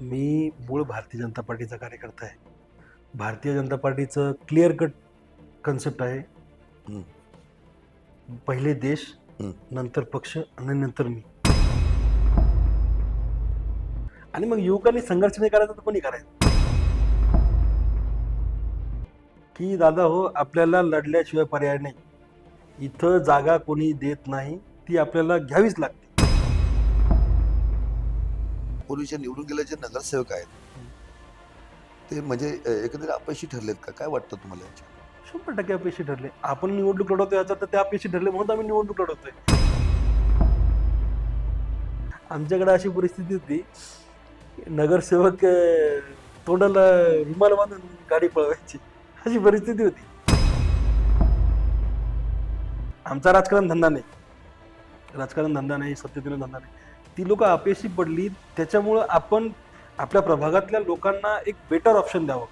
मी मूळ भारतीय जनता पार्टीचा कार्यकर्ता आहे. भारतीय जनता पार्टीचं क्लिअर कट कन्सेप्ट आहे. पहिले देश. नंतर पक्ष आणि नंतर मी. आणि मग युवकांनी संघर्ष नाही करायचा तर कोणी करायचं? की दादा हो आपल्याला लढल्याशिवाय पर्याय नाही. इथं जागा कोणी देत नाही ती आपल्याला घ्यावीच लागते. पूर्वीचे निवडून गेले जे नगरसेवक आहेत ते म्हणजे एकंदरीत अपयशी ठरलेत का? काय वाटतं तुम्हाला याच्या शंभर टक्के अपयशी ठरले. आपण निवडणूक लढवतो याचा तर ते अपयशी ठरले म्हणून आम्ही निवडणूक लढवतोय. आमच्याकडे अशी परिस्थिती होती नगरसेवक अं, तोंडाला रुमाल बांधून गाडी पळवायची. अशी परिस्थिती होती. आमचा राजकारण धंदा नाही. राजकारण धंदा नाही सत्यतेने धंदा नाही. ती लोक अपयशी पडली त्याच्यामुळं आपण आपल्या प्रभागातल्या लोकांना एक बेटर ऑप्शन द्यावं.